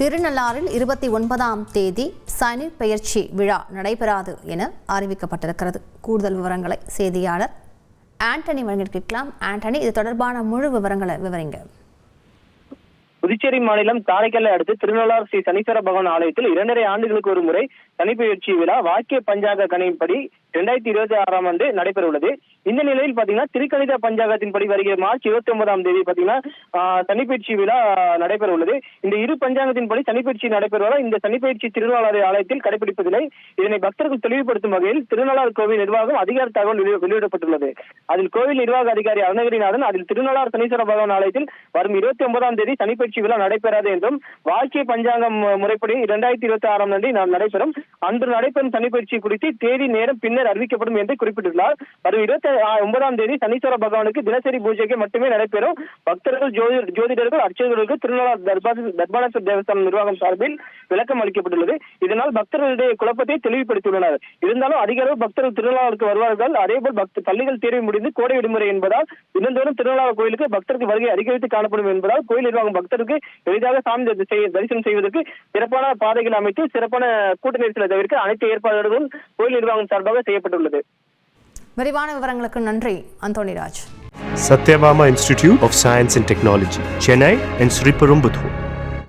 திருநள்ளாறில் இருபத்தி ஒன்பதாம் தேதி சனி பெயர்ச்சி விழா நடைபெறாது என அறிவிக்கப்பட்டிருக்கிறது. கூடுதல் விவரங்களை செய்தியாளர் ஆண்டனி வழங்கியிருக்கலாம் ஆண்டனி இது தொடர்பான முழு விவரங்களை விவரிங்க. புதுச்சேரி மாநிலம் காரைக்காலை அடுத்து திருநள்ளார் ஸ்ரீ சனீஸ்வர பகவான் ஆலயத்தில் இரண்டரை ஆண்டுகளுக்கு ஒரு முறை சனிப்பெயர்ச்சி விழா வாக்கிய பஞ்சாங்க கணிப்படி இரண்டாயிரத்தி இருபத்தி ஆறாம் ஆண்டு நடைபெற உள்ளது இந்த நிலையில் பாத்தீங்கன்னா திருக்கணித பஞ்சாங்கத்தின்படி வருகிற மார்ச் இருபத்தி ஒன்பதாம் தேதி பாத்தீங்கன்னா தனிப்பயிற்சி விழா நடைபெற உள்ளது இந்த இரு பஞ்சாங்கத்தின்படி சனிப்பயிற்சி நடைபெறுவதால் இந்த சனிப்பயிற்சி திருநள்ளாறு ஆலயத்தில் கடைபிடிப்பதில்லை. இதனை பக்தர்கள் தெளிவுபடுத்தும் வகையில் திருநள்ளாறு கோவில் நிர்வாகம் அதிகார தகவல் வெளியிடப்பட்டுள்ளது. அதில் கோவில் நிர்வாக அதிகாரி அருணகிரிநாதன் அதில் திருநள்ளாறு சனீஸ்வர பகவான் ஆலயத்தில் வரும் இருபத்தி ஒன்பதாம் தேதி சனிப்பயிற்சி விழா நடைபெறாது என்றும் வாழ்க்கை பஞ்சாங்கம் முறைப்படி இரண்டாயிரத்தி இருபத்தி ஆறாம் ஆண்டு நடைபெறும். அன்று நடைபெறும் சனிப்பயிற்சி குறித்து தேதி நேரம் பின்னர் அறிவிக்கப்படும் என்று குறிப்பிட்டுள்ளார். வரும் இருபத்தி ஒன்பதாம் தேதி சனீஸ்வர பகவானுக்கு தினசரி பூஜைக்கு மட்டுமே நடைபெறும். பக்தர்கள் ஜோதி ஜோதிடர்கள் அர்ச்சகர்களுக்கு திருநள்ளார் தர்பானேஸ்வர் தேவஸ்தானம் நிர்வாகம் சார்பில் விளக்கம் அளிக்கப்பட்டுள்ளது. இதனால் பக்தர்களுடைய குழப்பத்தை தெளிவுபடுத்தியுள்ளனர். இருந்தாலும் அதிக அளவு பக்தர்கள் திருநள்ளாருக்கு வருவார்கள். அதேபோல் பக்த பள்ளிகள் தேர்வு முடிந்து கோடை விடுமுறை என்பதால் தினந்தோறும் திருநள்ளாறு கோயிலுக்கு பக்தருக்கு வருகை அதிகரித்து காணப்படும் என்பதால் கோயில் நிர்வாகம் பக்தருக்கு எளிதாக சாமி தரிசனம் செய்ய- தரிசனம் செய்வதற்கு சிறப்பான பாதைகள் அமைத்து சிறப்பான கூட்ட நெரிசலை தவிர்க்க அனைத்து ஏற்பாடுகளும் கோயில் நிர்வாகம் சார்பாக செய்யப்பட்டுள்ளது விரிவான விவரங்களுக்கு நன்றி Anthonyraj Satyabama Institute of Science and Technology, Chennai and Sri Perumbudur.